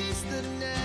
she's the next.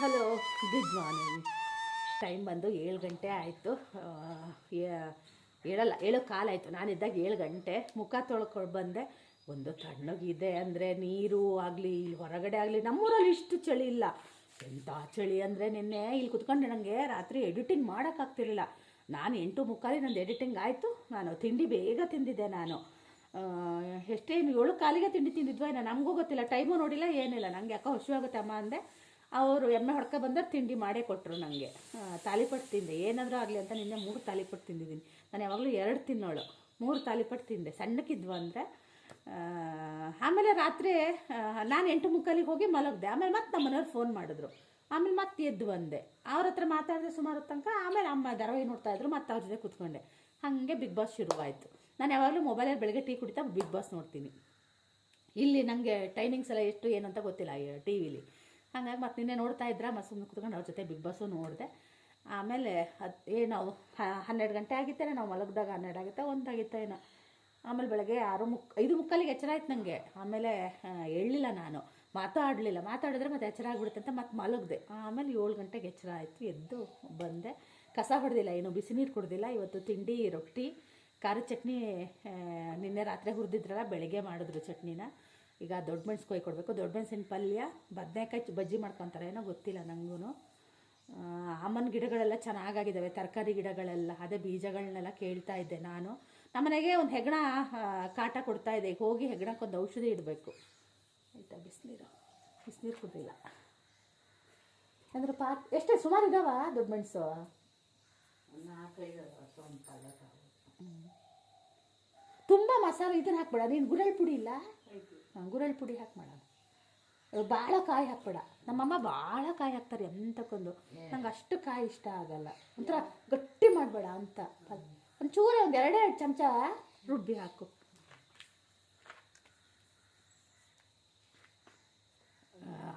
Hello good morning time ಬಂದು ಏಳು ಗಂಟೆ ಆಯಿತು. ಏಳಲ್ಲ ಏಳು ಕಾಲಾಯಿತು ನಾನಿದ್ದಾಗ ಏಳು ಗಂಟೆ, ಮುಖ ತೊಳ್ಕೊಂಡು ಬಂದೆ. ಒಂದು ತಣ್ಣಗಿದೆ ಅಂದರೆ ನೀರು ಆಗಲಿ ಹೊರಗಡೆ ಆಗಲಿ, ನಮ್ಮೂರಲ್ಲಿ ಇಷ್ಟು ಚಳಿ ಇಲ್ಲ. ಎಂಥ ಚಳಿ ಅಂದರೆ ನಿನ್ನೆ ಇಲ್ಲಿ ಕುತ್ಕೊಂಡು ನನಗೆ ರಾತ್ರಿ ಎಡಿಟಿಂಗ್ ಮಾಡೋಕ್ಕಾಗ್ತಿರಲಿಲ್ಲ ನಾನು ಎಂಟು ಮುಕ್ಕಾಲಿ ನಂದು ಎಡಿಟಿಂಗ್ ಆಯಿತು. ನಾನು ತಿಂಡಿ ಬೇಗ ತಿಂದಿದ್ದೆ ನಾನು. ಎಷ್ಟೇನು ಏಳು ಕಾಲಿಗೆ ತಿಂಡಿ ತಿಂದಿದ್ವಾ ನಮಗೂ ಗೊತ್ತಿಲ್ಲ. ಟೈಮು ನೋಡಿಲ್ಲ, ಏನಿಲ್ಲ. ನನಗೆ ಯಾಕೋ ಹಸಿವಾಗುತ್ತೆ ಅಮ್ಮ ಅಂದೆ. ಅವರು ಎಮ್ಮೆ ಹೊಡ್ಕ ಬಂದರೆ ತಿಂಡಿ ಮಾಡೇ ಕೊಟ್ಟರು ನನಗೆ ತಾಲಿಪಟ್ಟು ತಿಂದೆ. ಏನಾದರೂ ಆಗಲಿ ಅಂತ ನಿನ್ನೆ ಮೂರು ತಾಲಿಪಟ್ಟು ತಿಂದಿದ್ದೀನಿ. ನಾನು ಯಾವಾಗಲೂ ಎರಡು ತಿನ್ನೋಳು. ಮೂರು ತಾಲಿಪಟ್ಟು ತಿಂದೆ. ಸಣ್ಣಕ್ಕಿದ್ವು ಅಂದರೆ ಆಮೇಲೆ ರಾತ್ರಿ ನಾನು ಎಂಟು ಮುಕ್ಕಾಲಿಗೆ ಹೋಗಿ ಮಲಗಿದೆ. ಆಮೇಲೆ ಮತ್ತೆ ನಮ್ಮ ಮನೆಯವ್ರು ಫೋನ್ ಮಾಡಿದ್ರು. ಆಮೇಲೆ ಮತ್ತೆ ಎದ್ದು ಬಂದೆ. ಅವ್ರ ಹತ್ರ ಮಾತಾಡಿದೆ ಸುಮಾರು ತನಕ ಆಮೇಲೆ ಅಮ್ಮ ಧಾರಾವಾಹಿ ನೋಡ್ತಾ ಇದ್ರು, ಮತ್ತೆ ಅವ್ರ ಜೊತೆ ಕೂತ್ಕೊಂಡೆ. ಹಾಗೆ ಬಿಗ್ ಬಾಸ್ ಶುರುವಾಯಿತು. ನಾನು ಯಾವಾಗಲೂ ಮೊಬೈಲಲ್ಲಿ ಬೆಳಗ್ಗೆ ಟೀ ಕುಡಿತಾ ಬಿಗ್ ಬಾಸ್ ನೋಡ್ತೀನಿ. ಇಲ್ಲಿ ನನಗೆ ಟೈಮಿಂಗ್ಸ್ ಎಲ್ಲ ಎಷ್ಟು ಏನು ಅಂತ ಗೊತ್ತಿಲ್ಲ ಟಿ ವಿಲಿ ಹಾಗಾಗಿ ಮತ್ತು ನಿನ್ನೆ ನೋಡ್ತಾ ಇದ್ರ ಮತ್ತು ಸುಮ್ಮನೆ ಕುತ್ಕೊಂಡು ಅವ್ರ ಜೊತೆ ಬಿಗ್ ಬಾಸು ನೋಡಿದೆ. ಆಮೇಲೆ ಅದು ಏನು ಹನ್ನೆರಡು ಗಂಟೆ ಆಗಿತ್ತೇನೆ, ನಾವು ಮಲಗಿದಾಗ ಹನ್ನೆರಡು ಆಗುತ್ತೆ ಒಂದಾಗಿತ್ತು ಏನೋ. ಆಮೇಲೆ ಬೆಳಗ್ಗೆ ಆರು ಮುಕ್, ಐದು ಮುಕ್ಕಾಲಿಗೆ ಎಚ್ಚರ ಆಯ್ತು ನನಗೆ ಆಮೇಲೆ ಎಳ್ಳಿಲ್ಲ ನಾನು. ಮಾತಾಡಲಿಲ್ಲ. ಮಾತಾಡಿದ್ರೆ ಮತ್ತೆ ಎಚ್ಚರ ಆಗ್ಬಿಡುತ್ತೆ ಅಂತ ಮತ್ತೆ ಮಲಗಿದೆ. ಆಮೇಲೆ ಏಳು ಗಂಟೆಗೆ ಎಚ್ಚರ ಆಯಿತು, ಎದ್ದು ಬಂದೆ. ಕಸ ಹೊಡೆದಿಲ್ಲ, ಏನು ಬಿಸಿ ನೀರು ಕುಡ್ದಿಲ್ಲ. ಇವತ್ತು ತಿಂಡಿ, ರೊಟ್ಟಿ, ಖಾರದ ಚಟ್ನಿ ನಿನ್ನೆ ರಾತ್ರಿ ಹುರಿದಿದ್ರಲ್ಲ, ಬೆಳಗ್ಗೆ ಮಾಡಿದ್ರು ಚಟ್ನಿನ. ಈಗ ದೊಡ್ಡ ಮೆಣಸು ಕೊಯ್ ಕೊಡಬೇಕು. ದೊಡ್ಡ ಮೆಣಸಿನ ಪಲ್ಯ ಬದನೆಕಾಯಿ ಬಜ್ಜಿ ಮಾಡ್ಕೊತಾರೆ. ಏನೋ ಗೊತ್ತಿಲ್ಲ ನನಗೂ ಅಮ್ಮನ ಗಿಡಗಳೆಲ್ಲ ಚೆನ್ನಾಗಾಗಿದ್ದಾವೆ ತರಕಾರಿ ಗಿಡಗಳೆಲ್ಲ ಅದೇ ಬೀಜಗಳನ್ನೆಲ್ಲ ಕೇಳ್ತಾ ಇದ್ದೆ ನಾನು. ನಮ್ಮನೆಗೆ ಒಂದು ಹೆಗ್ಣ ಕಾಟ ಕೊಡ್ತಾ ಇದೆ. ಈಗ ಹೋಗಿ ಹೆಗ್ಣಕ್ಕೊಂದು ಔಷಧಿ ಇಡಬೇಕು. ಆಯಿತಾ ಬಿಸಿನೀರು. ಬಿಸಿನೀರು ಕುಡಿದಿಲ್ಲ. ಅಂದ್ರೆ ಪಾ ಎಷ್ಟೇ ಸುಮಾರು ಇದಾವ ದೊಡ್ಡ ಮೆಣಸು? ತುಂಬ ಮಸಾಲೆ ಇದನ್ನ ಹಾಕ್ಬೇಡ. ನೀನು ಗುರಳ್ ಪುಡಿ ಇಲ್ಲ ಗುರಳ್ ಪುಡಿ ಹಾಕಿ ಮಾಡೋಣ ಭಾಳ ಕಾಯಿ ಹಾಕ್ಬೇಡ. ನಮ್ಮಮ್ಮ ಭಾಳ ಕಾಯಿ ಹಾಕ್ತಾರೆ ಎಂತಕ್ಕೊಂದು. ನಂಗೆ ಅಷ್ಟು ಕಾಯಿ ಇಷ್ಟ ಆಗಲ್ಲ. ಒಂಥರ ಗಟ್ಟಿ ಮಾಡಬೇಡ ಅಂತ. ಒಂಚೂರು ಒಂದು ಎರಡೇ ಎರಡು ಚಮಚ ರುಬ್ಬಿ ಹಾಕು.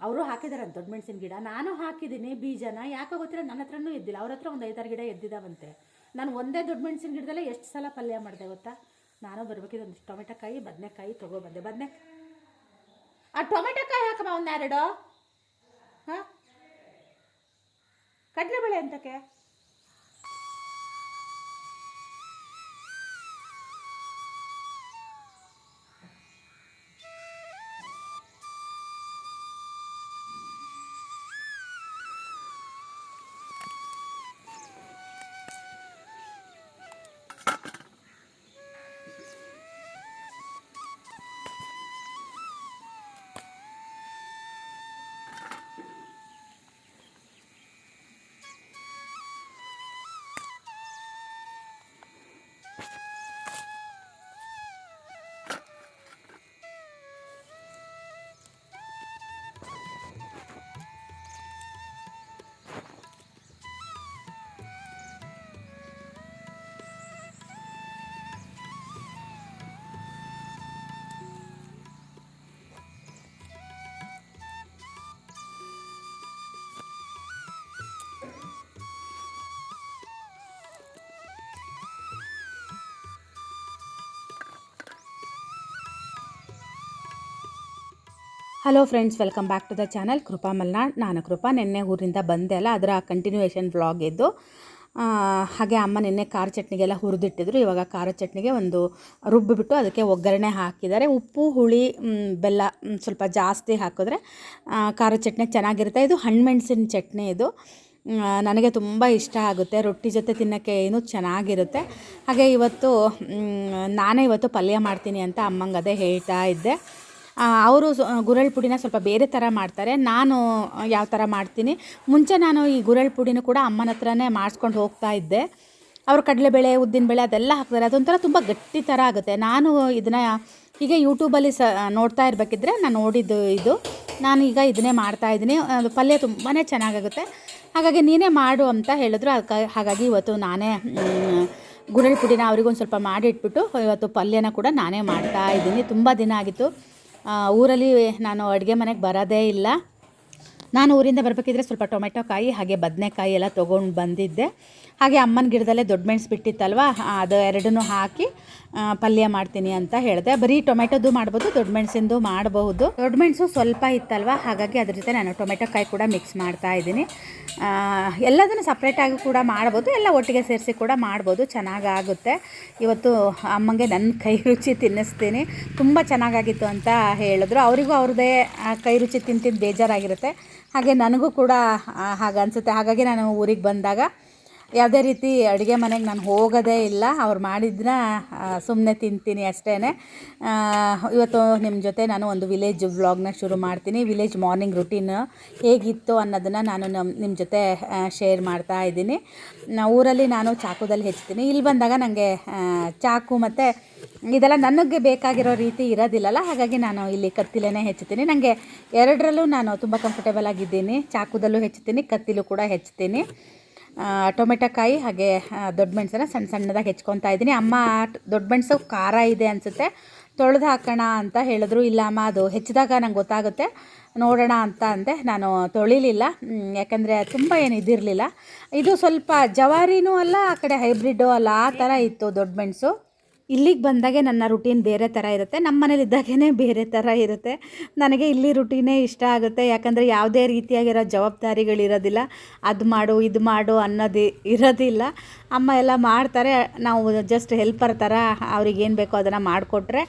ಅವರು ಹಾಕಿದಾರೆ ದೊಡ್ಡ ಮೆಣಸಿನ ಗಿಡ. ನಾನು ಹಾಕಿದ್ದೀನಿ ಬೀಜನ. ಯಾಕೋ ಗೊತ್ತಿರೋ ನನ್ನ ಹತ್ರನೂ ಇದ್ದಿಲ್ಲ. ಅವ್ರ ಹತ್ರ ಒಂದು ಐದಾರು ಗಿಡ ಎದ್ದಿದ್ದಾವಂತೆ ನಾನು ಒಂದೇ ದೊಡ್ಡ ಮೆಣಸಿನ ಗಿಡದಲ್ಲೇ ಎಷ್ಟು ಸಲ ಪಲ್ಯ ಮಾಡಿದೆ ಗೊತ್ತಾ? ನಾನು ಬರಬೇಕಿದ್ದು ಒಂದು ಟೊಮೆಟೊ ಟೊಮೆಟೊಕಾಯಿ ಬದನೆಕಾಯಿ ತೊಗೊಬಂದೆ ಬದನೆ ಆ ಟೊಮೆಟೊ ಕಾಯಿ ಹಾಕಮ್ಮ ಒಂದೆರಡು. ಹಾಂ? ಕಡಲೆಬೇಳೆ ಅಂತಕ್ಕೆ hello friends welcome back to the channel Krupa Malnad ನಾನು ಕೃಪಾ ನಿನ್ನೆ ಊರಿಂದ ಬಂದೆ ಅಲ್ಲ ಅದರ ಕಂಟಿನ್ಯೂಯೇಷನ್ ವ್ಲಾಗ್ ಇದು ಆ, ಹಾಗೆ ಅಮ್ಮ ನಿನ್ನೆ ಖಾರ ಚಟ್ನಿಗೆಲ್ಲ ಹುರಿದಿಟ್ಟಿದ್ರು. ಇವಾಗ ಖಾರ ಚಟ್ನಿಗೆ ಒಂದು ರುಬ್ಬಿಬಿಟ್ಟು ಅದಕ್ಕೆ ಒಗ್ಗರಣೆ ಹಾಕಿದ್ದಾರೆ. ಉಪ್ಪು ಹುಳಿ ಬೆಲ್ಲ ಸ್ವಲ್ಪ ಜಾಸ್ತಿ ಹಾಕಿದ್ರೆ ಖಾರ ಚಟ್ನಿ ಚೆನ್ನಾಗಿರುತ್ತೆ. ಇದು ಹಣ್ಣುಮೆಣಸಿನ ಚಟ್ನಿ ಇದು. ನನಗೆ ತುಂಬ ಇಷ್ಟ ಆಗುತ್ತೆ. ರೊಟ್ಟಿ ಜೊತೆ ತಿನ್ನೋಕ್ಕೆ ಏನು ಚೆನ್ನಾಗಿರುತ್ತೆ. ಹಾಗೆ ಇವತ್ತು ನಾನೇ ಇವತ್ತು ಪಲ್ಯ ಮಾಡ್ತೀನಿ ಅಂತ ಅಮ್ಮಂಗೆ ಅದೇ ಹೇಳ್ತಾ ಇದ್ದೆ. ಅವರು ಗುರಳ್ ಪುಡಿನ ಸ್ವಲ್ಪ ಬೇರೆ ಥರ ಮಾಡ್ತಾರೆ. ನಾನು ಯಾವ ಥರ ಮಾಡ್ತೀನಿ? ಮುಂಚೆ ನಾನು ಈ ಗುರಳ್ ಪುಡಿನ ಕೂಡ ಅಮ್ಮನ ಹತ್ರನೇ ಮಾಡಿಸ್ಕೊಂಡು ಹೋಗ್ತಾ ಇದ್ದೆ. ಅವರು ಕಡಲೆಬೇಳೆ, ಉದ್ದಿನಬೇಳೆ ಅದೆಲ್ಲ ಹಾಕ್ತಾರೆ. ಅದೊಂಥರ ತುಂಬ ಗಟ್ಟಿ ಥರ ಆಗುತ್ತೆ. ನಾನು ಇದನ್ನು ಹೀಗೆ ಯೂಟ್ಯೂಬಲ್ಲಿ ಸ ನೋಡ್ತಾ ಇರಬೇಕಿದ್ರೆ ನಾನು ನೋಡಿದ್ದು ಇದು. ನಾನು ಈಗ ಇದನ್ನೇ ಮಾಡ್ತಾ ಇದ್ದೀನಿ. ಅದು ಪಲ್ಯ ತುಂಬಾ ಚೆನ್ನಾಗಾಗುತ್ತೆ. ಹಾಗಾಗಿ ನೀನೇ ಮಾಡು ಅಂತ ಹೇಳಿದ್ರು. ಅದಕ್ಕೆ, ಹಾಗಾಗಿ ಇವತ್ತು ನಾನೇ ಗುರಳ್ ಪುಡಿನ ಅವ್ರಿಗೊಂದು ಸ್ವಲ್ಪ ಮಾಡಿಟ್ಬಿಟ್ಟು ಇವತ್ತು ಪಲ್ಯನ ಕೂಡ ನಾನೇ ಮಾಡ್ತಾ ಇದ್ದೀನಿ. ತುಂಬ ದಿನ ಆಗಿತ್ತು. ಊರಲ್ಲಿ ನಾನು ಅಡುಗೆ ಮನೆಗೆ ಬರೋದೇ ಇಲ್ಲ. ನಾನು ಊರಿಂದ ಬರಬೇಕಿದ್ರೆ ಸ್ವಲ್ಪ ಟೊಮೆಟೊ ಕಾಯಿ, ಹಾಗೆ ಬದನೆಕಾಯಿ ಎಲ್ಲ ತೊಗೊಂಡು ಬಂದಿದ್ದೆ. ಹಾಗೆ ಅಮ್ಮನ ಗಿಡದಲ್ಲೇ ದೊಡ್ಡ ಮೆಣಸು ಬಿಟ್ಟಿತ್ತಲ್ವ? ಅದು ಎರಡನ್ನೂ ಹಾಕಿ ಪಲ್ಯ ಮಾಡ್ತೀನಿ ಅಂತ ಹೇಳಿದೆ. ಬರೀ ಟೊಮೆಟೊದು ಮಾಡ್ಬೋದು, ದೊಡ್ಡ ಮೆಣಸಿಂದು ಮಾಡಬಹುದು. ದೊಡ್ಡ ಮೆಣಸು ಸ್ವಲ್ಪ ಇತ್ತಲ್ವ? ಹಾಗಾಗಿ ಅದ್ರ ಜೊತೆ ನಾನು ಟೊಮೆಟೊ ಕಾಯಿ ಕೂಡ ಮಿಕ್ಸ್ ಮಾಡ್ತಾ ಇದ್ದೀನಿ. ಎಲ್ಲದನ್ನು ಸಪ್ರೇಟಾಗಿ ಕೂಡ ಮಾಡ್ಬೋದು, ಎಲ್ಲ ಒಟ್ಟಿಗೆ ಸೇರಿಸಿ ಕೂಡ ಮಾಡ್ಬೋದು. ಚೆನ್ನಾಗಾಗುತ್ತೆ. ಇವತ್ತು ಅಮ್ಮಂಗೆ ನನ್ನ ಕೈ ರುಚಿ ತಿನ್ನಿಸ್ತೀನಿ. ತುಂಬ ಚೆನ್ನಾಗಾಗಿತ್ತು ಅಂತ ಹೇಳಿದ್ರು. ಅವರಿಗೂ ಅವ್ರದ್ದೇ ಕೈ ರುಚಿ ತಿಂದು ತಿಂದು ಬೇಜಾರಾಗಿರುತ್ತೆ. ಹಾಗೆ ನನಗೂ ಕೂಡ ಹಾಗೆ ಅನಿಸುತ್ತೆ. ಹಾಗಾಗಿ ನಾನು ಊರಿಗೆ ಬಂದಾಗ ಯಾವುದೇ ರೀತಿ ಅಡುಗೆ ಮನೆಗೆ ನಾನು ಹೋಗೋದೇ ಇಲ್ಲ. ಅವ್ರು ಮಾಡಿದ್ದನ್ನ ಸುಮ್ಮನೆ ತಿಂತೀನಿ ಅಷ್ಟೇ ಇವತ್ತು ನಿಮ್ಮ ಜೊತೆ ನಾನು ಒಂದು ವಿಲೇಜ್ ವ್ಲಾಗ್ನ ಶುರು ಮಾಡ್ತೀನಿ. ವಿಲೇಜ್ ಮಾರ್ನಿಂಗ್ ರುಟೀನ್ ಹೇಗಿತ್ತು ಅನ್ನೋದನ್ನು ನಾನು ನಮ್ಮ ನಿಮ್ಮ ಜೊತೆ ಶೇರ್ ಮಾಡ್ತಾ ಇದ್ದೀನಿ. ಊರಲ್ಲಿ ನಾನು ಚಾಕುದಲ್ಲಿ ಹೆಚ್ಚುತ್ತೀನಿ ಇಲ್ಲಿ ಬಂದಾಗ ನನಗೆ ಚಾಕು ಮತ್ತು ಇದೆಲ್ಲ ನನಗೆ ಬೇಕಾಗಿರೋ ರೀತಿ ಇರೋದಿಲ್ಲಲ್ಲ, ಹಾಗಾಗಿ ನಾನು ಇಲ್ಲಿ ಕತ್ತಿಲೇ ಹೆಚ್ಚುತ್ತೀನಿ ನನಗೆ ಎರಡರಲ್ಲೂ ನಾನು ತುಂಬ ಕಂಫರ್ಟೇಬಲ್ ಆಗಿದ್ದೀನಿ. ಚಾಕುದಲ್ಲೂ ಹೆಚ್ಚುತ್ತೀನಿ ಕತ್ತಿಲೂ ಕೂಡ ಹೆಚ್ಚುತ್ತೀನಿ ಟೊಮೆಟೊ ಕಾಯಿ ಹಾಗೆ ದೊಡ್ಡ ಮೆಣಸನ್ನ ಸಣ್ಣ ಸಣ್ಣದಾಗಿ ಹೆಚ್ಕೊತಾ ಇದ್ದೀನಿ. ಅಮ್ಮ, ದೊಡ್ಡ ಮೆಣಸು ಖಾರ ಇದೆ ಅನಿಸುತ್ತೆ. ತೊಳೆದು ಹಾಕೋಣ ಅಂತ ಹೇಳಿದ್ರು. ಇಲ್ಲ ಅಮ್ಮ ಅದು ಹೆಚ್ಚಿದಾಗ ನಂಗೆ ಗೊತ್ತಾಗುತ್ತೆ. ನೋಡೋಣ ಅಂತ ಅಂದೆ. ನಾನು ತೊಳಿಲಿಲ್ಲ. ಯಾಕಂದರೆ ತುಂಬ ಏನು ಇದಿರಲಿಲ್ಲ. ಇದು ಸ್ವಲ್ಪ ಜವಾರಿನೂ ಅಲ್ಲ, ಆ ಕಡೆ ಹೈಬ್ರಿಡ್ಡು ಅಲ್ಲ, ಆ ಥರ ಇತ್ತು ದೊಡ್ಡ ಮೆಣಸು. ಇಲ್ಲಿಗೆ ಬಂದಾಗೆ ನನ್ನ ರುಟೀನ್ ಬೇರೆ ಥರ ಇರುತ್ತೆ. ನಮ್ಮ ಮನೇಲಿದ್ದಾಗೇ ಬೇರೆ ಥರ ಇರುತ್ತೆ. ನನಗೆ ಇಲ್ಲಿ ರುಟೀನೇ ಇಷ್ಟ ಆಗುತ್ತೆ. ಯಾಕಂದರೆ ಯಾವುದೇ ರೀತಿಯಾಗಿರೋ ಜವಾಬ್ದಾರಿಗಳಿರೋದಿಲ್ಲ. ಅದು ಮಾಡು, ಇದು ಮಾಡು ಅನ್ನೋದು ಇರೋದಿಲ್ಲ. ಅಮ್ಮ ಎಲ್ಲ ಮಾಡ್ತಾರೆ. ನಾವು ಜಸ್ಟ್ ಹೆಲ್ಪರ್ ಥರ ಅವ್ರಿಗೆ ಏನು ಬೇಕೋ ಅದನ್ನು ಮಾಡಿಕೊಟ್ರೆ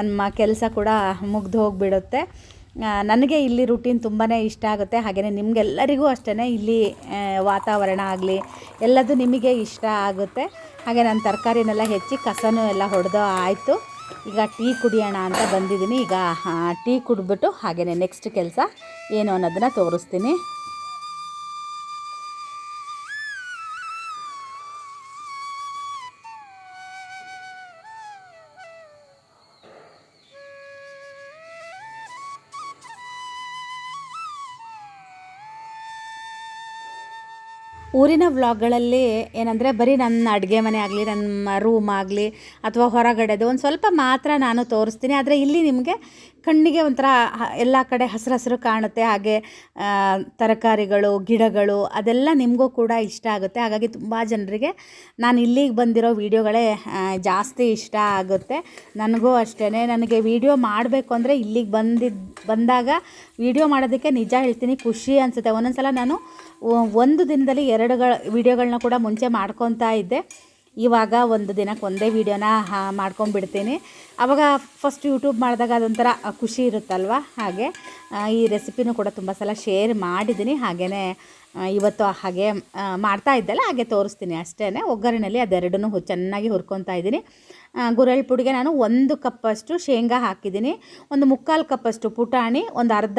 ನಮ್ಮ ಕೆಲಸ ಕೂಡ ಮುಗ್ದು ಹೋಗಿಬಿಡುತ್ತೆ. ನನಗೆ ಇಲ್ಲಿ ರುಟೀನ್ ತುಂಬಾ ಇಷ್ಟ ಆಗುತ್ತೆ. ಹಾಗೆಯೇ ನಿಮಗೆಲ್ಲರಿಗೂ ಅಷ್ಟೇ ಇಲ್ಲಿ ವಾತಾವರಣ ಆಗಲಿ, ಎಲ್ಲದು ನಿಮಗೆ ಇಷ್ಟ ಆಗುತ್ತೆ. ಹಾಗೆ ನಾನು ತರಕಾರಿನೆಲ್ಲ ಹೆಚ್ಚಿ ಕಸನೂ ಎಲ್ಲ ಹೊಡೆದು ಆಯಿತು. ಈಗ ಟೀ ಕುಡಿಯೋಣ ಅಂತ ಬಂದಿದ್ದೀನಿ. ಈಗ ಟೀ ಕುಡಿದ್ಬಿಟ್ಟು ಹಾಗೆಯೇ ನೆಕ್ಸ್ಟ್ ಕೆಲಸ ಏನು ಅನ್ನೋದನ್ನು ತೋರಿಸ್ತೀನಿ. ಊರಿನ ವ್ಲಾಗ್ಗಳಲ್ಲಿ ಏನಂದರೆ ಬರೀ ನನ್ನ ಅಡುಗೆ ಮನೆ ಆಗಲಿ, ನನ್ನ ರೂಮ್ ಆಗಲಿ ಅಥವಾ ಹೊರಗಡೆದು ಒಂದು ಸ್ವಲ್ಪ ಮಾತ್ರ ನಾನು ತೋರಿಸ್ತೀನಿ. ಆದರೆ ಇಲ್ಲಿ ನಿಮಗೆ ಕಣ್ಣಿಗೆ ಒಂಥರ ಎಲ್ಲ ಕಡೆ ಹಸಿರು ಹಸಿರು ಕಾಣುತ್ತೆ. ಹಾಗೆ ತರಕಾರಿಗಳು, ಗಿಡಗಳು ಅದೆಲ್ಲ ನಿಮಗೂ ಕೂಡ ಇಷ್ಟ ಆಗುತ್ತೆ. ಹಾಗಾಗಿ ತುಂಬ ಜನರಿಗೆ ನಾನು ಇಲ್ಲಿಗೆ ಬಂದಿರೋ ವೀಡಿಯೋಗಳೇ ಜಾಸ್ತಿ ಇಷ್ಟ ಆಗುತ್ತೆ. ನನಗೂ ಅಷ್ಟೇ ನನಗೆ ವೀಡಿಯೋ ಮಾಡಬೇಕು ಅಂದರೆ ಇಲ್ಲಿಗೆ ಬಂದಿದ್ದು ಬಂದಾಗ ವೀಡಿಯೋ ಮಾಡೋದಕ್ಕೆ ನಿಜ ಹೇಳ್ತೀನಿ, ಖುಷಿ ಅನಿಸುತ್ತೆ. ಒಂದೊಂದು ಸಲ ನಾನು, ಒಂದು ದಿನದಲ್ಲಿ ಎರಡುಗಳ ವೀಡಿಯೋಗಳನ್ನ ಕೂಡ ಮುಂಚೆ ಮಾಡ್ಕೊತಾ ಇದ್ದೆ. ಇವಾಗ ಒಂದು ದಿನಕ್ಕೆ ಒಂದೇ ವೀಡಿಯೋನ ಮಾಡ್ಕೊಂಡ್ಬಿಡ್ತೀನಿ. ಆವಾಗ ಫಸ್ಟ್ ಯೂಟ್ಯೂಬ್ ಮಾಡಿದಾಗ ಅದೊಂಥರ ಖುಷಿ ಇರುತ್ತಲ್ವ? ಹಾಗೆ ಈ ರೆಸಿಪಿನೂ ಕೂಡ ತುಂಬ ಸಲ ಶೇರ್ ಮಾಡಿದ್ದೀನಿ ಹಾಗೆಯೇ ಇವತ್ತು ಹಾಗೆ ಮಾಡ್ತಾ ಇದ್ದಲ್ಲ ಹಾಗೆ ತೋರಿಸ್ತೀನಿ ಅಷ್ಟೇ ಒಗ್ಗರಣೆಯಲ್ಲಿ ಅದೆರಡನ್ನೂ ಹು- ಚೆನ್ನಾಗಿ ಹುರ್ಕೊತಾ ಇದ್ದೀನಿ. ಗುರೆಳ್ ಪುಡಿಗೆ ನಾನು ಒಂದು ಕಪ್ಪಷ್ಟು ಶೇಂಗಾ ಹಾಕಿದ್ದೀನಿ. ಒಂದು ಮುಕ್ಕಾಲು ಕಪ್ಪಷ್ಟು ಪುಟಾಣಿ, ಒಂದು ಅರ್ಧ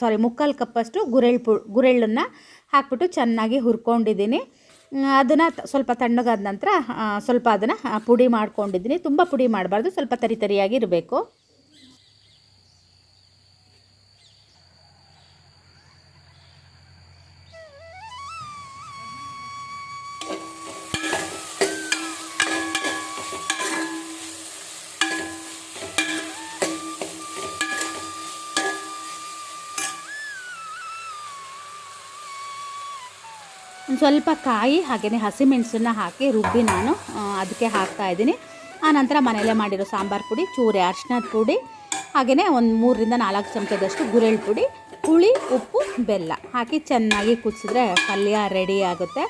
ಸಾರಿ ಮುಕ್ಕಾಲು ಕಪ್ಪಷ್ಟು ಗುರೆಳ್ ಪು, ಗುರೆಳ್ಳನ್ನು ಹಾಕ್ಬಿಟ್ಟು ಚೆನ್ನಾಗಿ ಹುರ್ಕೊಂಡಿದ್ದೀನಿ. ಅದನ್ನು ಸ್ವಲ್ಪ ತಣ್ಣಗಾದ ನಂತರ ಸ್ವಲ್ಪ ಅದನ್ನು ಪುಡಿ ಮಾಡ್ಕೊಂಡಿದ್ದೀನಿ. ತುಂಬ ಪುಡಿ ಮಾಡಬಾರ್ದು, ಸ್ವಲ್ಪ ತರಿ ತರಿಯಾಗಿ ಇರಬೇಕು. ಸ್ವಲ್ಪ ಕಾಯಿ ಹಾಗೆಯೇ ಹಸಿಮೆಣಸನ್ನ ಹಾಕಿ ರುಬ್ಬಿ ನಾನು ಅದಕ್ಕೆ ಹಾಕ್ತಾ ಇದ್ದೀನಿ. ಆನಂತರ ಮನೆಯಲ್ಲೇ ಮಾಡಿರೋ ಸಾಂಬಾರು ಪುಡಿ, ಚೂರೆ ಅರ್ಶಿನದ ಪುಡಿ ಹಾಗೆಯೇ ಒಂದು ಮೂರರಿಂದ ನಾಲ್ಕು ಚಮಚದಷ್ಟು ಗುರೆಳ್ ಪುಡಿ, ಹುಳಿ, ಉಪ್ಪು, ಬೆಲ್ಲ ಹಾಕಿ ಚೆನ್ನಾಗಿ ಕುದಿಸಿದ್ರೆ ಪಲ್ಯ ರೆಡಿ ಆಗುತ್ತೆ.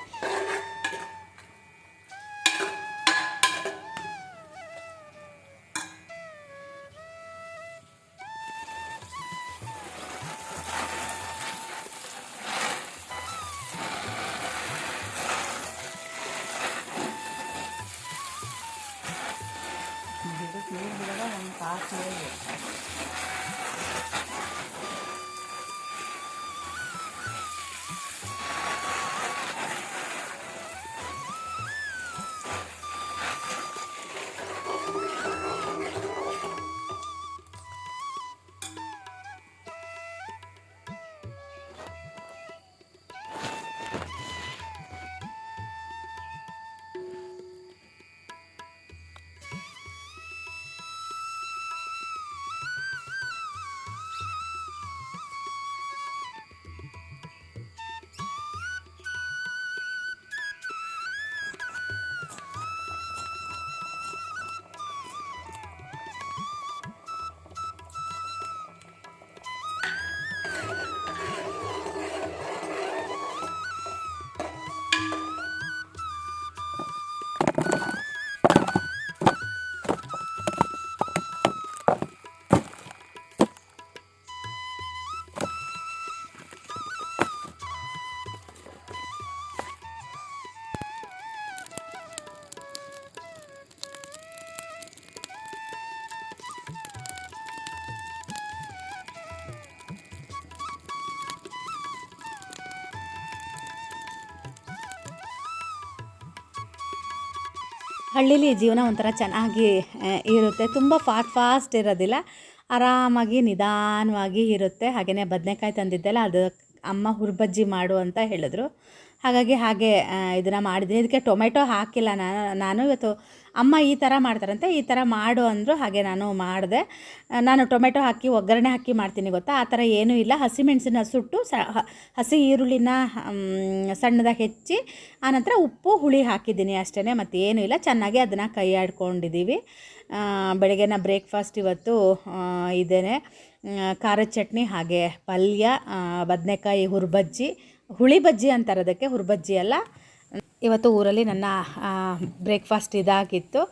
ಹಳ್ಳೀಲಿ ಜೀವನ ಒಂಥರ ಚೆನ್ನಾಗಿ ಇರುತ್ತೆ. ತುಂಬ ಫಾಸ್ಟ್ ಫಾಸ್ಟ್ ಇರೋದಿಲ್ಲ. ಆರಾಮಾಗಿ, ನಿಧಾನವಾಗಿ ಇರುತ್ತೆ. ಹಾಗೆಯೇ ಬದನೆಕಾಯಿ ತಂದಿದ್ದೆಲ್ಲ, ಅದು ಅಮ್ಮ ಹುರ್ಬಜ್ಜಿ ಮಾಡು ಅಂತ ಹೇಳಿದ್ರು. ಹಾಗಾಗಿ ಹಾಗೆ ಇದನ್ನು ಮಾಡಿದ್ದೀನಿ. ಇದಕ್ಕೆ ಟೊಮೆಟೊ ಹಾಕಿಲ್ಲ ನಾನು ನಾನು ಇವತ್ತು ಅಮ್ಮ ಈ ಥರ ಮಾಡ್ತಾರಂತೆ, ಈ ಥರ ಮಾಡು ಅಂದರು ಹಾಗೆ ನಾನು ಮಾಡಿದೆ. ನಾನು ಟೊಮೆಟೊ ಹಾಕಿ, ಒಗ್ಗರಣೆ ಹಾಕಿ ಮಾಡ್ತೀನಿ ಗೊತ್ತಾ? ಆ ಥರ ಏನೂ ಇಲ್ಲ. ಹಸಿಮೆಣಸಿನ ಸುಟ್ಟು ಸ ಹಸಿ ಈರುಳ್ಳಿನ ಸಣ್ಣದಾಗಿ ಹೆಚ್ಚಿ ಆನಂತರ ಉಪ್ಪು, ಹುಳಿ ಹಾಕಿದ್ದೀನಿ ಅಷ್ಟೇ ಮತ್ತು ಏನೂ ಇಲ್ಲ. ಚೆನ್ನಾಗಿ ಅದನ್ನು ಕೈ ಆಡ್ಕೊಂಡಿದ್ದೀವಿ ಬೆಳಗ್ಗೆನ ಬ್ರೇಕ್ಫಾಸ್ಟ್ ಇವತ್ತು ಇದೇನೆ. ಖಾರದ ಚಟ್ನಿ ಹಾಗೆ ಪಲ್ಯ ಬದನೆಕಾಯಿ ಹುರ್ಬಜ್ಜಿ. ಹುಳಿ ಬಜ್ಜಿ ಅಂತಾರೆ ಅದಕ್ಕೆ ಹುರ್ಬಜ್ಜಿ ಅಲ್ಲ. ಇವತ್ತು ಊರಲ್ಲಿ ನನ್ನ ಬ್ರೇಕ್ಫಾಸ್ಟ್ ಇದಾಗಿತ್ತು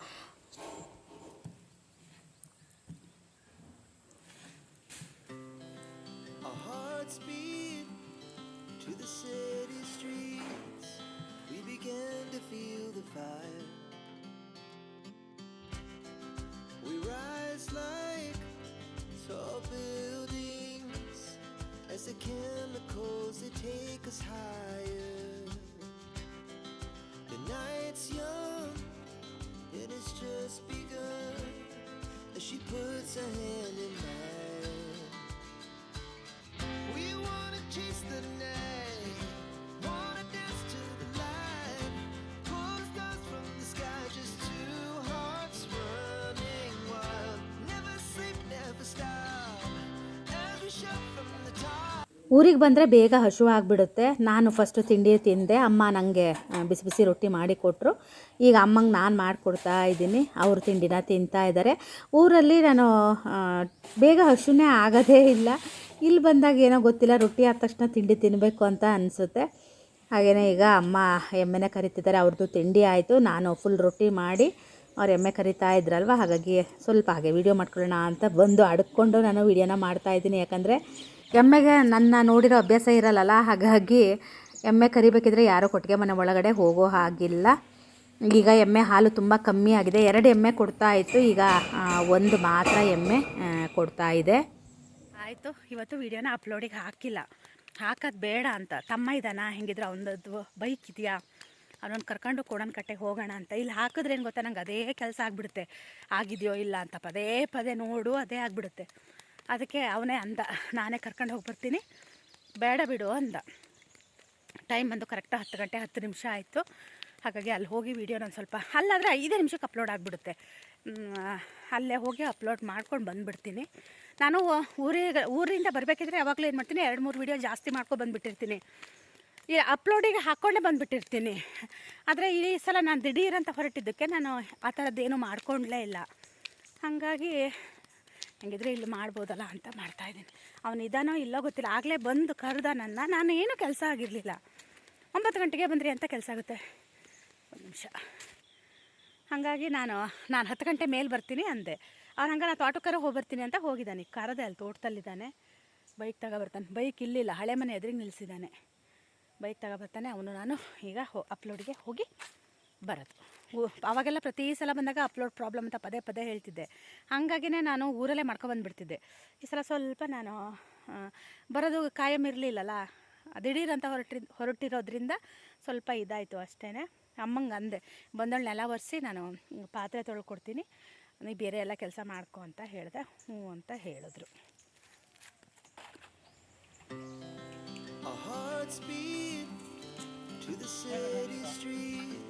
the chemicals they take us higher. Night's young and it's just begun as she puts her hand in mine. ಊರಿಗೆ ಬಂದರೆ ಬೇಗ ಹಶು ಆಗಿಬಿಡುತ್ತೆ ನಾನು ಫಸ್ಟು ತಿಂಡಿ ತಿಂದೆ. ಅಮ್ಮ ನನಗೆ ಬಿಸಿ ಬಿಸಿ ರೊಟ್ಟಿ ಮಾಡಿ ಕೊಟ್ಟರು ಈಗ ಅಮ್ಮಂಗೆ ನಾನು ಮಾಡಿಕೊಡ್ತಾ ಇದ್ದೀನಿ. ಅವ್ರ ತಿಂಡಿನ ತಿಂತಾ ಇದ್ದಾರೆ ಊರಲ್ಲಿ ನಾನು ಬೇಗ ಹಶುನೇ ಆಗೋದೇ ಇಲ್ಲ. ಇಲ್ಲಿ ಬಂದಾಗ ಏನೋ ಗೊತ್ತಿಲ್ಲ, ರೊಟ್ಟಿ ಆದ ತಕ್ಷಣ ತಿಂಡಿ ತಿನ್ನಬೇಕು ಅಂತ ಅನಿಸುತ್ತೆ. ಹಾಗೆಯೇ ಈಗ ಅಮ್ಮ ಎಮ್ಮೆನೆ ಕರಿತಿದ್ದಾರೆ. ಅವ್ರದ್ದು ತಿಂಡಿ ಆಯಿತು. ನಾನು ಫುಲ್ ರೊಟ್ಟಿ ಮಾಡಿ ಅವ್ರು ಎಮ್ಮೆ ಕರಿತಾ ಇದ್ರಲ್ವ? ಹಾಗಾಗಿ ಸ್ವಲ್ಪ ಹಾಗೆ ವೀಡಿಯೋ ಮಾಡ್ಕೊಳ್ಳೋಣ ಅಂತ ಬಂದು ಅಡ್ಕೊಂಡು ನಾನು ವೀಡಿಯೋನ ಮಾಡ್ತಾ ಇದ್ದೀನಿ. ಯಾಕಂದರೆ ಎಮ್ಮೆಗೆ ನನ್ನ ನೋಡಿರೋ ಅಭ್ಯಾಸ ಇರಲ್ಲಲ್ಲ, ಹಾಗಾಗಿ ಎಮ್ಮೆ ಕರಿಬೇಕಿದ್ರೆ ಯಾರೋ ಕೊಟ್ಟಿಗೆ ಮನೆ ಒಳಗಡೆ ಹೋಗೋ ಹಾಗಿಲ್ಲ. ಈಗ ಎಮ್ಮೆ ಹಾಲು ತುಂಬ ಕಮ್ಮಿ ಆಗಿದೆ. ಎರಡು ಎಮ್ಮೆ ಕೊಡ್ತಾ ಇತ್ತು. ಈಗ ಒಂದು ಮಾತ್ರ ಎಮ್ಮೆ ಕೊಡ್ತಾ ಇದೆ. ಆಯಿತು. ಇವತ್ತು ವಿಡಿಯೋನ ಅಪ್ಲೋಡಿಗೆ ಹಾಕಿಲ್ಲ. ಹಾಕೋದು ಬೇಡ ಅಂತ. ತಮ್ಮ ಇದ್ದಾನ ಹೆಂಗಿದ್ರೆ ಅವನದ್ದು ಬೈಕ್ ಇದೆಯಾ? ಅವನನ್ನು ಕರ್ಕೊಂಡು ಕೊಡೋಣ ಕಟ್ಟೆಗೆ ಹೋಗೋಣ ಅಂತ. ಇಲ್ಲಿ ಹಾಕಿದ್ರೆ ಏನು ಗೊತ್ತಾ? ನಂಗೆ ಅದೇ ಕೆಲಸ ಆಗಿಬಿಡುತ್ತೆ. ಆಗಿದೆಯೋ ಇಲ್ಲ ಅಂತ ಪದೇ ಪದೇ ನೋಡು, ಅದೇ ಆಗಿಬಿಡುತ್ತೆ. ಅದಕ್ಕೆ ಅವನೇ ಅಂದ, ನಾನೇ ಕರ್ಕೊಂಡು ಹೋಗಿ ಬರ್ತೀನಿ. ಬೇಡ ಬಿಡು ಅಂದ. ಟೈಮ್ ಬಂದು ಕರೆಕ್ಟಾಗಿ ಹತ್ತು ಗಂಟೆ, ಹತ್ತು ನಿಮಿಷ ಆಯಿತು. ಹಾಗಾಗಿ ಅಲ್ಲಿ ಹೋಗಿ ವೀಡಿಯೋ ನಾನು ಸ್ವಲ್ಪ, ಅಲ್ಲಾದರೆ ಐದೇ ನಿಮಿಷಕ್ಕೆ ಅಪ್ಲೋಡ್ ಆಗಿಬಿಡುತ್ತೆ. ಅಲ್ಲೇ ಹೋಗಿ ಅಪ್ಲೋಡ್ ಮಾಡ್ಕೊಂಡು ಬಂದುಬಿಡ್ತೀನಿ. ನಾನು ಊರಿಗೆ ಊರಿಂದ ಬರಬೇಕಿದ್ರೆ ಯಾವಾಗಲೂ ಏನು ಮಾಡ್ತೀನಿ, ಎರಡು ಮೂರು ವೀಡಿಯೋ ಜಾಸ್ತಿ ಮಾಡ್ಕೊಂಡು ಬಂದುಬಿಟ್ಟಿರ್ತೀನಿ. ಈ ಅಪ್ಲೋಡಿಗೆ ಹಾಕ್ಕೊಂಡೇ ಬಂದುಬಿಟ್ಟಿರ್ತೀನಿ. ಆದರೆ ಈ ಸಲ ನಾನು ದಿಢೀರಂತ ಹೊರಟಿದ್ದಕ್ಕೆ ನಾನು ಆ ಥರದ್ದೇನು ಮಾಡ್ಕೊಂಡ್ಲೇ ಇಲ್ಲ. ಹಾಗಾಗಿ ಹಂಗಿದ್ರೆ ಇಲ್ಲಿ ಮಾಡ್ಬೋದಲ್ಲ ಅಂತ ಮಾಡ್ತಾಯಿದ್ದೀನಿ ಅವನು ಇದಾನೋ ಇಲ್ಲೋ ಗೊತ್ತಿಲ್ಲ. ಆಗಲೇ ಬಂದು ಕರೆದ ನನ್ನ. ನಾನು ಏನೂ ಕೆಲಸ ಆಗಿರಲಿಲ್ಲ. ಒಂಬತ್ತು ಗಂಟೆಗೆ ಬಂದ್ರಿ ಅಂತ ಕೆಲಸ ಆಗುತ್ತೆ. ಒಂದು ನಿಮಿಷ. ಹಾಗಾಗಿ ನಾನು ನಾನು ಹತ್ತು ಗಂಟೆ ಮೇಲೆ ಬರ್ತೀನಿ ಅಂದೆ. ಅವ್ನು ಹಂಗೆ ನಾನು ತೋಟಕ್ಕಾರ ಹೋಗಿ ಬರ್ತೀನಿ ಅಂತ ಹೋಗಿದ್ದಾನೆ. ಕರದೆ ಅಲ್ಲಿ ತೋಟದಲ್ಲಿದ್ದಾನೆ. ಬೈಕ್ ತಗೊಬರ್ತಾನೆ ಬೈಕ್ ಇಲ್ಲಿಲ್ಲ. ಹಳೆ ಮನೆ ಎದುರಿಗೆ ನಿಲ್ಲಿಸಿದ್ದಾನೆ ಬೈಕ್ ತಗೊಬರ್ತಾನೆ ಅವನು, ನಾನು ಈಗ ಹೋ ಅಪ್ಲೋಡಿಗೆ ಹೋಗಿ ಬರೋದು. ಅವಾಗೆಲ್ಲ ಪ್ರತಿ ಸಲ ಬಂದಾಗ ಅಪ್ಲೋಡ್ ಪ್ರಾಬ್ಲಮ್ ಅಂತ ಪದೇ ಪದೇ ಹೇಳ್ತಿದ್ದೆ. ಹಾಗಾಗಿನೇ ನಾನು ಊರಲ್ಲೇ ಮಾಡ್ಕೊಬಂದುಬಿಡ್ತಿದ್ದೆ. ಈ ಸಲ ಸ್ವಲ್ಪ ನಾನು ಬರೋದು ಕಾಯಂ ಇರಲಿಲ್ಲಲ್ಲ ದಿಢೀರಂತ ಹೊರಟಿ ಹೊರಟಿರೋದ್ರಿಂದ ಸ್ವಲ್ಪ ಇದಾಯಿತು ಅಷ್ಟೇ ಅಮ್ಮಂಗೆ ಅಂದೆ, ಬಂದಳು ನೆಲ ಒರೆಸಿ ನಾನು ಪಾತ್ರೆ ತೊಳ್ಕೊಡ್ತೀನಿ, ನೀ ಬೇರೆ ಎಲ್ಲ ಕೆಲಸ ಮಾಡ್ಕೊ ಅಂತ ಹೇಳಿದೆ, ಹ್ಞೂ ಅಂತ ಹೇಳಿದ್ರು. To the.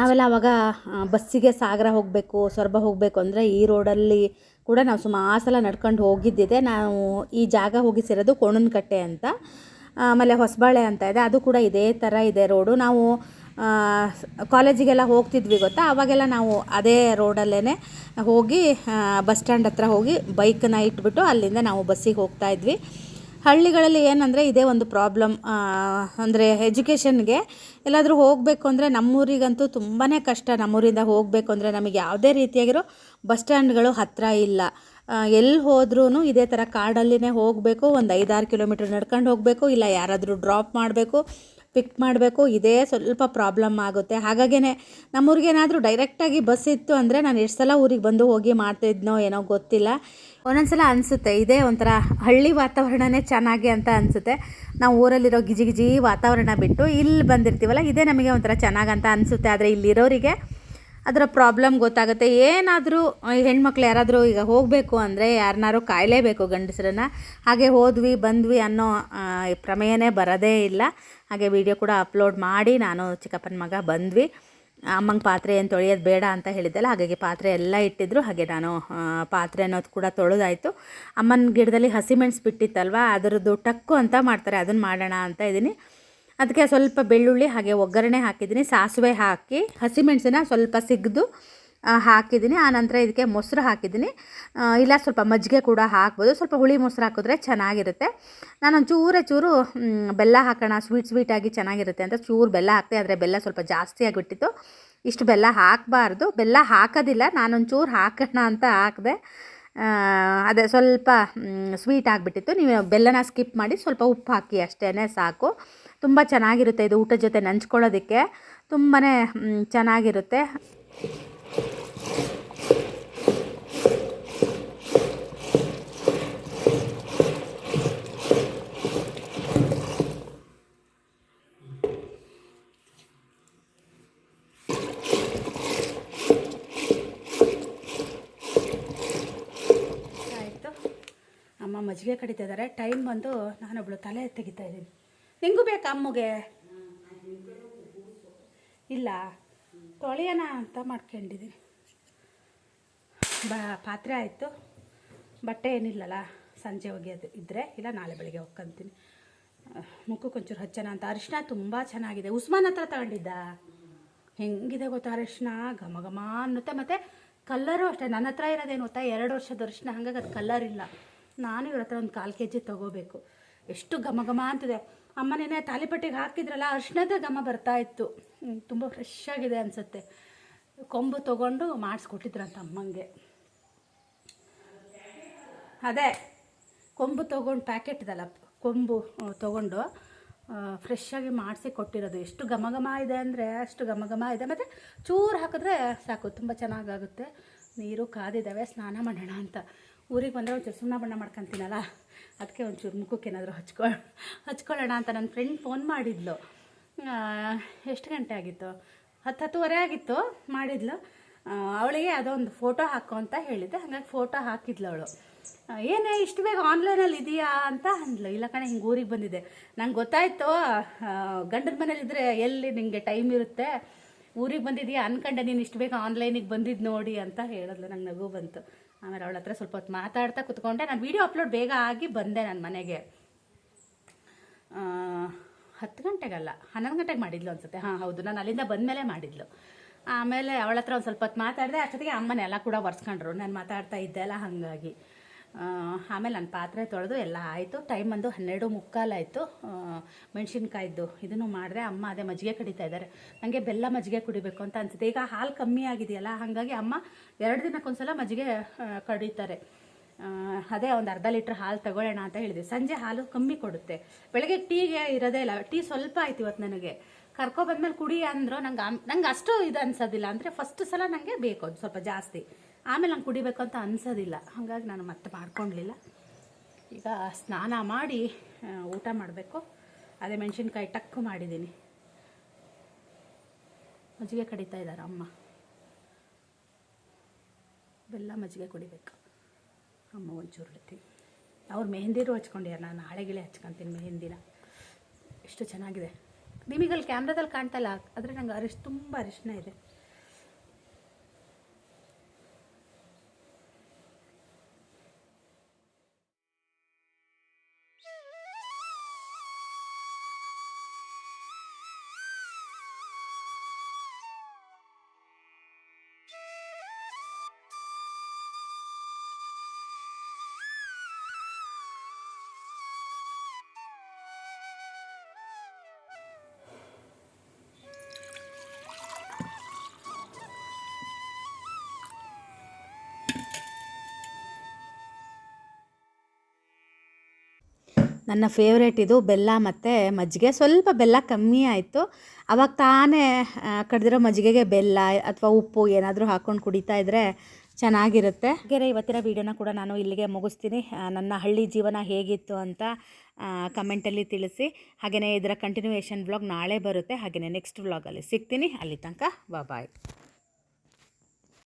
ನಾವೆಲ್ಲ ಆವಾಗ ಬಸ್ಸಿಗೆ ಸಾಗರ ಹೋಗಬೇಕು, ಸೊರಬ ಹೋಗಬೇಕು ಅಂದರೆ ಈ ರೋಡಲ್ಲಿ ಕೂಡ ನಾವು ಸುಮಾರು ಸಲ ನಡ್ಕೊಂಡು ಹೋಗಿದ್ದಿದೆ. ನಾವು ಈ ಜಾಗ ಹೋಗಿ ಸೇರೋದು ಕೋಣನಕಟ್ಟೆ ಅಂತ. ಆಮೇಲೆ ಹೊಸಬಾಳೆ ಅಂತ ಇದೆ. ಅದು ಕೂಡ ಇದೇ ಥರ ಇದೆ ರೋಡು. ನಾವು ಕಾಲೇಜಿಗೆಲ್ಲ ಹೋಗ್ತಿದ್ವಿ ಗೊತ್ತಾ? ಅವಾಗೆಲ್ಲ ನಾವು ಅದೇ ರೋಡಲ್ಲೇ ಹೋಗಿ ಬಸ್ ಸ್ಟ್ಯಾಂಡ್ ಹತ್ರ ಹೋಗಿ ಬೈಕನ್ನ ಇಟ್ಬಿಟ್ಟು ಅಲ್ಲಿಂದ ನಾವು ಬಸ್ಸಿಗೆ ಹೋಗ್ತಾ ಇದ್ವಿ. ಹಳ್ಳಿಗಳಲ್ಲಿ ಏನಂದರೆ ಇದೇ ಒಂದು ಪ್ರಾಬ್ಲಮ್ ಅಂದರೆ ಎಜುಕೇಷನ್ಗೆ ಎಲ್ಲಾದರೂ ಹೋಗಬೇಕು ಅಂದರೆ ನಮ್ಮೂರಿಗಂತೂ ತುಂಬಾ ಕಷ್ಟ. ನಮ್ಮೂರಿಂದ ಹೋಗಬೇಕು ಅಂದರೆ ನಮಗೆ ಯಾವುದೇ ರೀತಿಯಾಗಿರೋ ಬಸ್ ಸ್ಟ್ಯಾಂಡ್ಗಳು ಹತ್ತಿರ ಇಲ್ಲ. ಎಲ್ಲಿ ಹೋದ್ರೂ ಇದೇ ಥರ ಕಾಡಲ್ಲಿನೇ ಹೋಗಬೇಕು, ಒಂದು ಐದಾರು ಕಿಲೋಮೀಟ್ರ್ ನಡ್ಕೊಂಡು ಹೋಗಬೇಕು, ಇಲ್ಲ ಯಾರಾದರೂ ಡ್ರಾಪ್ ಮಾಡಬೇಕು ಪಿಕ್ ಮಾಡಬೇಕು, ಇದೇ ಸ್ವಲ್ಪ ಪ್ರಾಬ್ಲಮ್ ಆಗುತ್ತೆ. ಹಾಗಾಗೇ ನಮ್ಮೂರಿಗೇನಾದರೂ ಡೈರೆಕ್ಟಾಗಿ ಬಸ್ ಇತ್ತು ಅಂದರೆ ನಾನು ಎಷ್ಟು ಸಲ ಊರಿಗೆ ಬಂದು ಹೋಗಿ ಮಾಡ್ತಿದ್ನೋ ಏನೋ ಗೊತ್ತಿಲ್ಲ. ಒಂದೊಂದ್ಸಲ ಅನಿಸುತ್ತೆ, ಇದೇ ಒಂಥರ ಹಳ್ಳಿ ವಾತಾವರಣನೇ ಚೆನ್ನಾಗಿ ಅಂತ ಅನಿಸುತ್ತೆ. ನಾವು ಊರಲ್ಲಿರೋ ಗಿಜಿ ಗಿಜಿ ವಾತಾವರಣ ಬಿಟ್ಟು ಇಲ್ಲಿ ಬಂದಿರ್ತೀವಲ್ಲ, ಇದೇ ನಮಗೆ ಒಂಥರ ಚೆನ್ನಾಗಂತ ಅನಿಸುತ್ತೆ. ಆದರೆ ಇಲ್ಲಿರೋರಿಗೆ ಅದರ ಪ್ರಾಬ್ಲಮ್ ಗೊತ್ತಾಗುತ್ತೆ. ಏನಾದರೂ ಹೆಣ್ಮಕ್ಳು ಯಾರಾದರೂ ಈಗ ಹೋಗಬೇಕು ಅಂದರೆ ಯಾರನ್ನಾರು ಕಾಯಲೇಬೇಕು ಗಂಡಸರನ್ನ. ಹಾಗೆ ಹೋದ್ವಿ, ಬಂದ್ವಿ ಅನ್ನೋ ಪ್ರಮೇಯನೇ ಬರೋದೇ ಇಲ್ಲ. ಹಾಗೆ ವಿಡಿಯೋ ಕೂಡ ಅಪ್ಲೋಡ್ ಮಾಡಿ, ನಾನು ಚಿಕ್ಕಪ್ಪನ ಮಗ ಬಂದ್ವಿ. ಅಮ್ಮಂಗೆ ಪಾತ್ರೆ ಏನು ತೊಳೆಯೋದು ಬೇಡ ಅಂತ ಹೇಳಿದ್ದಲ್ಲ, ಹಾಗಾಗಿ ಪಾತ್ರೆ ಎಲ್ಲ ಇಟ್ಟಿದ್ರು. ಹಾಗೆ ನಾನು ಪಾತ್ರೆ ಅನ್ನೋದು ಕೂಡ ತೊಳೆದಾಯಿತು. ಅಮ್ಮನ ಗಿಡದಲ್ಲಿ ಹಸಿಮೆಣ್ಸು ಬಿಟ್ಟಿತ್ತಲ್ವ, ಅದರದ್ದು ಟಕ್ಕು ಅಂತ ಮಾಡ್ತಾರೆ ಅದನ್ನು ಮಾಡೋಣ ಅಂತ ಇದ್ದೀನಿ ಅದಕ್ಕೆ ಸ್ವಲ್ಪ ಬೆಳ್ಳುಳ್ಳಿ, ಹಾಗೆ ಒಗ್ಗರಣೆ ಹಾಕಿದ್ದೀನಿ. ಸಾಸಿವೆ ಹಾಕಿ ಹಸಿಮೆಣಸನ್ನ ಸ್ವಲ್ಪ ಸಿಗ್ದು ಹಾಕಿದ್ದೀನಿ. ಆನಂತರ ಇದಕ್ಕೆ ಮೊಸರು ಹಾಕಿದ್ದೀನಿ. ಇಲ್ಲ, ಸ್ವಲ್ಪ ಮಜ್ಜಿಗೆ ಕೂಡ ಹಾಕ್ಬೋದು. ಸ್ವಲ್ಪ ಹುಳಿ ಮೊಸರು ಹಾಕಿದ್ರೆ ಚೆನ್ನಾಗಿರುತ್ತೆ. ನಾನು ಚೂರೇ ಚೂರು ಬೆಲ್ಲ ಹಾಕೋಣ. ಸ್ವೀಟ್ ಸ್ವೀಟಾಗಿ ಚೆನ್ನಾಗಿರುತ್ತೆ ಅಂತ ಚೂರು ಬೆಲ್ಲ ಹಾಕ್ತೆ ಆದರೆ ಬೆಲ್ಲ ಸ್ವಲ್ಪ ಜಾಸ್ತಿ ಆಗಿಬಿಟ್ಟಿತ್ತು. ಇಷ್ಟು ಬೆಲ್ಲ ಹಾಕಬಾರ್ದು. ಬೆಲ್ಲ ಹಾಕೋದಿಲ್ಲ. ನಾನೊಂಚೂರು ಹಾಕೋಣ ಅಂತ ಹಾಕಿದೆ. ಅದೇ ಸ್ವಲ್ಪ ಸ್ವೀಟ್ ಆಗಿಬಿಟ್ಟಿತ್ತು. ನೀವು ಬೆಲ್ಲನ ಸ್ಕಿಪ್ ಮಾಡಿ ಸ್ವಲ್ಪ ಉಪ್ಪು ಹಾಕಿ ಅಷ್ಟೇ ಸಾಕು. ತುಂಬ ಚೆನ್ನಾಗಿರುತ್ತೆ ಇದು ಊಟದ ಜೊತೆ ನಂಚ್ಕೊಳ್ಳೋದಕ್ಕೆ. ತುಂಬಾ ಚೆನ್ನಾಗಿರುತ್ತೆ. ಅಮ್ಮ ಮಜ್ಜಿಗೆ ಕಡಿತಾ ಇದ್ದಾರೆ ಟೈಮ್ ಬಂದು ನಾನೊಬ್ಳು ತಲೆ ತೆಗಿತಾ ಇದ್ದೀನಿ. ನಿಂಗೂ ಬೇಕಾ ಅಮ್ಮಗೆ? ಇಲ್ಲ. ತೊಳೆಯೋಣ ಅಂತ ಮಾಡ್ಕೊಂಡಿದ್ದೀನಿ ಬಾ, ಪಾತ್ರೆ ಆಯಿತು. ಬಟ್ಟೆ ಏನಿಲ್ಲಲ್ಲ, ಸಂಜೆ ಒಗೆಯೋದು ಇದ್ದರೆ ಇಲ್ಲ ನಾಳೆ ಬೆಳಿಗ್ಗೆ ಒಕ್ಕಂತೀನಿ. ಮುಖಕ್ಕೆ ಒಂಚೂರು ಹಚ್ಚೋಣ ಅಂತ. ಅರಿಶಿನ ತುಂಬ ಚೆನ್ನಾಗಿದೆ. ಉಸ್ಮಾನ್ ಹತ್ರ ತಗೊಂಡಿದ್ದ? ಹೆಂಗಿದೆ ಗೊತ್ತಾ ಅರಿಶಿನ ಘಮ ಘಮ ಅನ್ನುತ್ತೆ. ಮತ್ತು ಕಲ್ಲರು ಅಷ್ಟೇ. ನನ್ನ ಹತ್ರ ಇರೋದೇನು ಗೊತ್ತಾ? ಎರಡು ವರ್ಷದ ಅರಿಶಿನ ಹಂಗಾಗಿ ಅದು ಕಲ್ಲರ್ ಇಲ್ಲ. ನಾನು ಇವ್ರ ಹತ್ರ ಒಂದು ಕಾಲು ಕೆ ಜಿ ತೊಗೋಬೇಕು. ಎಷ್ಟು ಘಮ ಘಮ ಅಂತಿದೆ. ಅಮ್ಮನೇನೆ ತಾಲಿಪಟ್ಟಿಗೆ ಹಾಕಿದ್ರಲ್ಲ ಅರ್ಶಿನದ ಘಮ ಬರ್ತಾ ಇತ್ತು. ತುಂಬ ಫ್ರೆಶ್ ಆಗಿದೆ ಅನಿಸುತ್ತೆ. ಕೊಂಬು ತೊಗೊಂಡು ಮಾಡಿಸ್ಕೊಟ್ಟಿದ್ರಂತ ಅಮ್ಮಂಗೆ. ಅದೇ, ಕೊಂಬು ತೊಗೊಂಡು ಪ್ಯಾಕೆಟ್ ಇದಲ್ಲ, ಕೊಂಬು ತೊಗೊಂಡು ಆಗಿ ಮಾಡಿಸಿ ಕೊಟ್ಟಿರೋದು. ಎಷ್ಟು ಘಮ ಘಮ ಇದೆ ಅಂದರೆ ಅಷ್ಟು ಘಮ ಘಮ ಇದೆ. ಮತ್ತು ಚೂರು ಹಾಕಿದ್ರೆ ಸಾಕು, ತುಂಬ ಚೆನ್ನಾಗಾಗುತ್ತೆ. ನೀರು ಕಾದಿದ್ದಾವೆ, ಸ್ನಾನ ಮಾಡೋಣ ಅಂತ. ಊರಿಗೆ ಬಂದರೆ ಒಂಚೂರು ಸುಣ್ಣ ಬಣ್ಣ ಮಾಡ್ಕೊತೀನಲ್ಲ. ಅದಕ್ಕೆ ಒಂಚೂರು ಮುಖಕ್ಕೆ ಏನಾದರೂ ಹಚ್ಕೊ ಹಚ್ಕೊಳ್ಳೋಣ ಅಂತ ನನ್ನ ಫ್ರೆಂಡ್ ಫೋನ್ ಮಾಡಿದ್ಲು. ಎಷ್ಟು ಗಂಟೆ ಆಗಿತ್ತು? ಹತ್ತು ಹತ್ತುವರೆ ಆಗಿತ್ತು ಮಾಡಿದ್ಲು. ಅವಳಿಗೆ ಅದೊಂದು ಫೋಟೋ ಹಾಕು ಅಂತ ಹೇಳಿದ್ದೆ. ಹಾಗಾಗಿ ಫೋಟೋ ಹಾಕಿದ್ಲು ಅವಳು. ಏನೇ ಇಷ್ಟು ಬೇಗ ಆನ್ಲೈನಲ್ಲಿ ಇದೆಯಾ ಅಂತ ಅಂದ್ಲು. ಇಲ್ಲ ಕಣೆ, ಹಿಂಗೆ ಊರಿಗೆ ಬಂದಿದೆ ನಂಗೆ ಗೊತ್ತಾಯ್ತು ಗಂಡನ ಮನೇಲಿದ್ದರೆ ಎಲ್ಲಿ ನಿಮಗೆ ಟೈಮ್ ಇರುತ್ತೆ? ಊರಿಗೆ ಬಂದಿದ್ಯಾ? ಅನ್ಕಂಡೆ ನೀನು ಇಷ್ಟು ಬೇಗ ಆನ್ಲೈನಿಗೆ ಬಂದಿದ್ದು ನೋಡಿ ಅಂತ ಹೇಳಿದ್ಲು. ನಂಗೆ ನಗು ಬಂತು. ಆಮೇಲೆ ಅವಳ ಹತ್ರ ಸ್ವಲ್ಪ ಹೊತ್ತು ಮಾತಾಡ್ತಾ ಕುತ್ಕೊಂಡೆ. ನಾನು ವೀಡಿಯೋ ಅಪ್ಲೋಡ್ ಬೇಗ ಆಗಿ ಬಂದೆ ನನ್ನ ಮನೆಗೆ. ಹತ್ತು ಗಂಟೆಗಲ್ಲ, ಹನ್ನೊಂದು ಗಂಟೆಗೆ ಮಾಡಿದ್ಲು ಅನ್ಸುತ್ತೆ. ಹಾಂ, ಹೌದು, ನಾನು ಅಲ್ಲಿಂದ ಬಂದಮೇಲೆ ಮಾಡಿದ್ಲು. ಆಮೇಲೆ ಅವಳ ಹತ್ರ ಒಂದು ಸ್ವಲ್ಪ ಹೊತ್ತು ಮಾತಾಡಿದೆ, ಅಷ್ಟೊತ್ತಿಗೆ ಅಮ್ಮನೆಲ್ಲ ಕೂಡ ಒರೆಸ್ಕೊಂಡ್ರು. ನಾನು ಮಾತಾಡ್ತಾ ಇದ್ದೆ ಅಲ್ಲ ಹಾಗಾಗಿ. ಆಮೇಲೆ ನಾನು ಪಾತ್ರೆ ತೊಳೆದು ಎಲ್ಲ ಆಯಿತು. ಟೈಮ್ ಬಂದು ಹನ್ನೆರಡು ಮುಕ್ಕಾಲಾಯಿತು ಮೆಣಸಿನ್ಕಾಯ್ದು ಇದನ್ನು ಮಾಡಿದೆ ಅಮ್ಮ ಅದೇ ಮಜ್ಜಿಗೆ ಕಡಿತಾ ಇದ್ದಾರೆ ನನಗೆ ಬೆಲ್ಲ ಮಜ್ಜಿಗೆ ಕುಡಿಬೇಕು ಅಂತ ಅನ್ಸುತ್ತೆ. ಈಗ ಹಾಲು ಕಮ್ಮಿ ಆಗಿದೆಯಲ್ಲ, ಹಾಗಾಗಿ ಅಮ್ಮ ಎರಡು ದಿನಕ್ಕೊಂದ್ಸಲ ಮಜ್ಜಿಗೆ ಕಡಿತಾರೆ. ಅದೇ ಒಂದು ಅರ್ಧ ಲೀಟ್ರ್ ಹಾಲು ತಗೊಳ್ಳೋಣ ಅಂತ ಹೇಳಿದೆ. ಸಂಜೆ ಹಾಲು ಕಮ್ಮಿ ಕೊಡುತ್ತೆ. ಬೆಳಗ್ಗೆ ಟೀಗೆ ಇರೋದೇ ಇಲ್ಲ. ಟೀ ಸ್ವಲ್ಪ ಆಯ್ತು ಇವತ್ತು ನನಗೆ. ಕರ್ಕೊ ಬಂದ್ಮೇಲೆ ಕುಡಿ ಅಂದರು ನಂಗೆ ನಂಗೆ ಅಷ್ಟು ಇದು ಅನ್ಸೋದಿಲ್ಲ. ಅಂದರೆ ಫಸ್ಟ್ ಸಲ ನನಗೆ ಬೇಕು ಸ್ವಲ್ಪ ಜಾಸ್ತಿ. ಆಮೇಲೆ ನಂಗೆ ಕುಡಿಬೇಕು ಅಂತ ಅನ್ಸೋದಿಲ್ಲ. ಹಾಗಾಗಿ ನಾನು ಮತ್ತೆ ಮಾಡ್ಕೊಳ್ಲಿಲ್ಲ ಈಗ ಸ್ನಾನ ಮಾಡಿ ಊಟ ಮಾಡಬೇಕು. ಅದೇ ಮೆಣಸಿನ್ಕಾಯಿ ಟಕ್ಕು ಮಾಡಿದ್ದೀನಿ. ಮಜ್ಜಿಗೆ ಕಡಿತಾ ಇದ್ದಾರೆ ಅಮ್ಮ. ಬೆಲ್ಲ ಮಜ್ಜಿಗೆ ಕುಡಿಬೇಕು. ಅಮ್ಮ ಒಂಚೂರು ಇಡ್ತೀನಿ ಅವ್ರು ಮೆಹಂದಿರು ಹಚ್ಕೊಂಡಿದ್ದಾರೆ ನಾನು ನಾಳೆ ಗಿಳೆ ಹಚ್ಕೊತೀನಿ ಮೆಹಂದಿನ. ಎಷ್ಟು ಚೆನ್ನಾಗಿದೆ. ನಿಮಗಲ್ಲಿ ಕ್ಯಾಮ್ರಾದಲ್ಲಿ ಕಾಣ್ತಲ್ಲ ಆದರೆ ನಂಗೆ ಅರಿಶ್, ತುಂಬ ಅರಿಶಿನ ಇದೆ. ನನ್ನ ಫೇವ್ರೇಟ್ ಇದು ಬೆಲ್ಲ ಮತ್ತು ಮಜ್ಜಿಗೆ. ಸ್ವಲ್ಪ ಬೆಲ್ಲ ಕಮ್ಮಿ ಆಯಿತು. ಅವಾಗ ತಾನೇ ಕಡ್ದಿರೋ ಮಜ್ಜಿಗೆಗೆ ಬೆಲ್ಲ ಅಥವಾ ಉಪ್ಪು ಏನಾದರೂ ಹಾಕ್ಕೊಂಡು ಕುಡಿತಾ ಇದ್ದರೆ ಚೆನ್ನಾಗಿರುತ್ತೆ. ಹಾಗೆ ಇವತ್ತಿನ ವೀಡಿಯೋನ ಕೂಡ ನಾನು ಇಲ್ಲಿಗೆ ಮುಗಿಸ್ತೀನಿ. ನನ್ನ ಹಳ್ಳಿ ಜೀವನ ಹೇಗಿತ್ತು ಅಂತ ಕಮೆಂಟಲ್ಲಿ ತಿಳಿಸಿ. ಹಾಗೆಯೇ ಇದರ ಕಂಟಿನ್ಯೂಯೇಷನ್ ವ್ಲಾಗ್ ನಾಳೆ ಬರುತ್ತೆ. ಹಾಗೆಯೇ ನೆಕ್ಸ್ಟ್ ವ್ಲಾಗಲ್ಲಿ ಸಿಗ್ತೀನಿ. ಅಲ್ಲಿ ತನಕ ಬಾಯ್